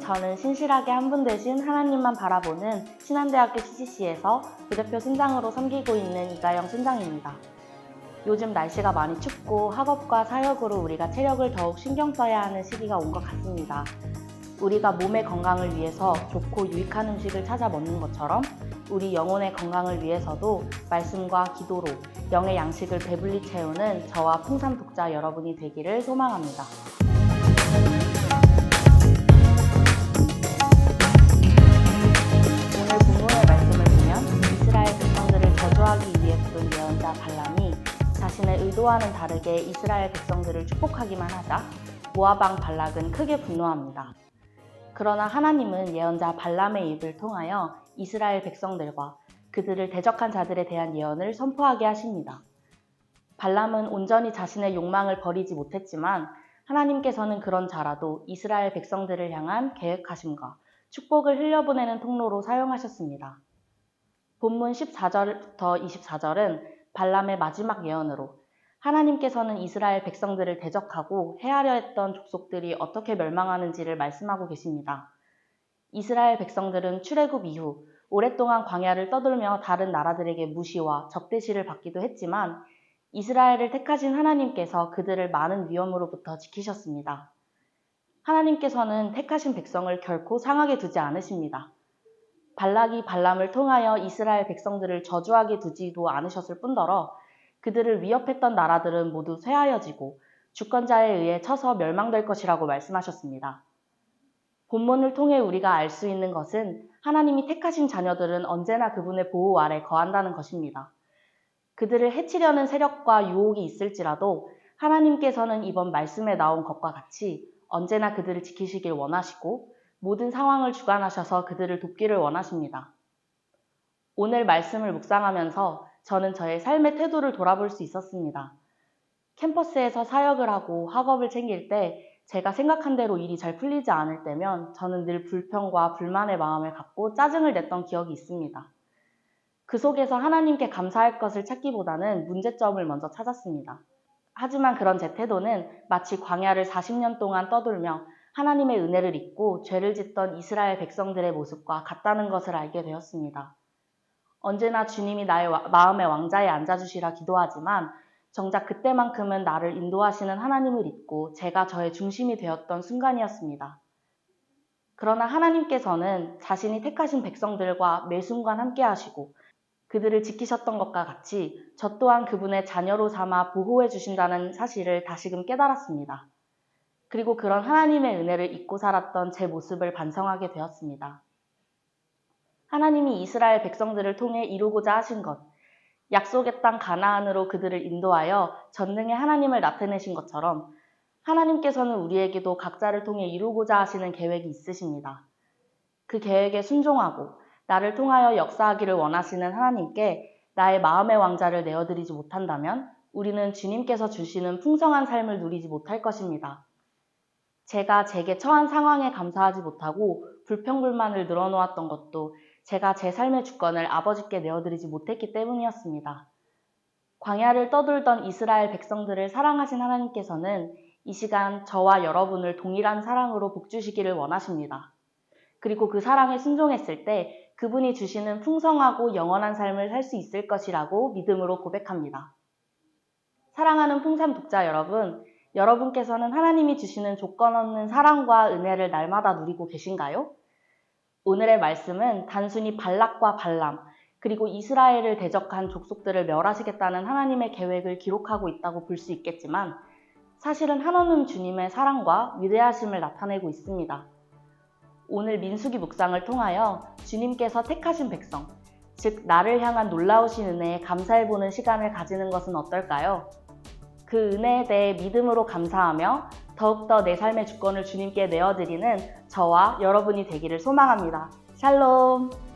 신실하게 한분 되신 하나님만 바라보는 신한대학교 CCC에서 부대표 순장으로 섬기고 있는 이가영 순장입니다. 요즘 날씨가 많이 춥고 학업과 사역으로 우리가 체력을 더욱 신경 써야 하는 시기가 온 것 같습니다. 우리가 몸의 건강을 위해서 좋고 유익한 음식을 찾아 먹는 것처럼 우리 영혼의 건강을 위해서도 말씀과 기도로 영의 양식을 배불리 채우는 저와 풍산 독자 여러분이 되기를 소망합니다. 발람이 자신의 의도와는 다르게 이스라엘 백성들을 축복하기만 하자 모아방 발락은 크게 분노합니다. 그러나 하나님은 예언자 발람의 입을 통하여 이스라엘 백성들과 그들을 대적한 자들에 대한 예언을 선포하게 하십니다. 발람은 온전히 자신의 욕망을 버리지 못했지만 하나님께서는 그런 자라도 이스라엘 백성들을 향한 계획하심과 축복을 흘려보내는 통로로 사용하셨습니다. 본문 14절부터 24절은 발람의 마지막 예언으로 하나님께서는 이스라엘 백성들을 대적하고 해하려 했던 족속들이 어떻게 멸망하는지를 말씀하고 계십니다. 이스라엘 백성들은 출애굽 이후 오랫동안 광야를 떠돌며 다른 나라들에게 무시와 적대시를 받기도 했지만 이스라엘을 택하신 하나님께서 그들을 많은 위험으로부터 지키셨습니다. 하나님께서는 택하신 백성을 결코 상하게 두지 않으십니다. 발락이 발람을 통하여 이스라엘 백성들을 저주하게 두지도 않으셨을 뿐더러 그들을 위협했던 나라들은 모두 쇠하여지고 주권자에 의해 쳐서 멸망될 것이라고 말씀하셨습니다. 본문을 통해 우리가 알 수 있는 것은 하나님이 택하신 자녀들은 언제나 그분의 보호 아래 거한다는 것입니다. 그들을 해치려는 세력과 유혹이 있을지라도 하나님께서는 이번 말씀에 나온 것과 같이 언제나 그들을 지키시길 원하시고 모든 상황을 주관하셔서 그들을 돕기를 원하십니다. 오늘 말씀을 묵상하면서 저는 저의 삶의 태도를 돌아볼 수 있었습니다. 캠퍼스에서 사역을 하고 학업을 챙길 때 제가 생각한 대로 일이 잘 풀리지 않을 때면 저는 늘 불평과 불만의 마음을 갖고 짜증을 냈던 기억이 있습니다. 그 속에서 하나님께 감사할 것을 찾기보다는 문제점을 먼저 찾았습니다. 하지만 그런 제 태도는 마치 광야를 40년 동안 떠돌며 하나님의 은혜를 잊고 죄를 짓던 이스라엘 백성들의 모습과 같다는 것을 알게 되었습니다. 언제나 주님이 나의 와- 마음의 왕자에 앉아주시라 기도하지만 정작 그때만큼은 나를 인도하시는 하나님을 잊고 제가 저의 중심이 되었던 순간이었습니다. 그러나 하나님께서는 자신이 택하신 백성들과 매 순간 함께 하시고 그들을 지키셨던 것과 같이 저 또한 그분의 자녀로 삼아 보호해 주신다는 사실을 다시금 깨달았습니다. 그리고 그런 하나님의 은혜를 잊고 살았던 제 모습을 반성하게 되었습니다. 하나님이 이스라엘 백성들을 통해 이루고자 하신 것, 약속의 땅 가나안으로 그들을 인도하여 전능의 하나님을 나타내신 것처럼 하나님께서는 우리에게도 각자를 통해 이루고자 하시는 계획이 있으십니다. 그 계획에 순종하고 나를 통하여 역사하기를 원하시는 하나님께 나의 마음의 왕자를 내어드리지 못한다면 우리는 주님께서 주시는 풍성한 삶을 누리지 못할 것입니다. 제가 제게 처한 상황에 감사하지 못하고 불평불만을 늘어놓았던 것도 제가 제 삶의 주권을 아버지께 내어드리지 못했기 때문이었습니다. 광야를 떠돌던 이스라엘 백성들을 사랑하신 하나님께서는 이 시간 저와 여러분을 동일한 사랑으로 복주시기를 원하십니다. 그리고 그 사랑에 순종했을 때 그분이 주시는 풍성하고 영원한 삶을 살 수 있을 것이라고 믿음으로 고백합니다. 사랑하는 풍삼 독자 여러분, 여러분께서는 하나님이 주시는 조건 없는 사랑과 은혜를 날마다 누리고 계신가요? 오늘의 말씀은 단순히 발락과 발람, 그리고 이스라엘을 대적한 족속들을 멸하시겠다는 하나님의 계획을 기록하고 있다고 볼 수 있겠지만 사실은 한없는 주님의 사랑과 위대하심을 나타내고 있습니다. 오늘 민수기 묵상을 통하여 주님께서 택하신 백성, 즉 나를 향한 놀라우신 은혜에 감사해보는 시간을 가지는 것은 어떨까요? 그 은혜에 대해 믿음으로 감사하며 더욱더 내 삶의 주권을 주님께 내어드리는 저와 여러분이 되기를 소망합니다. 샬롬!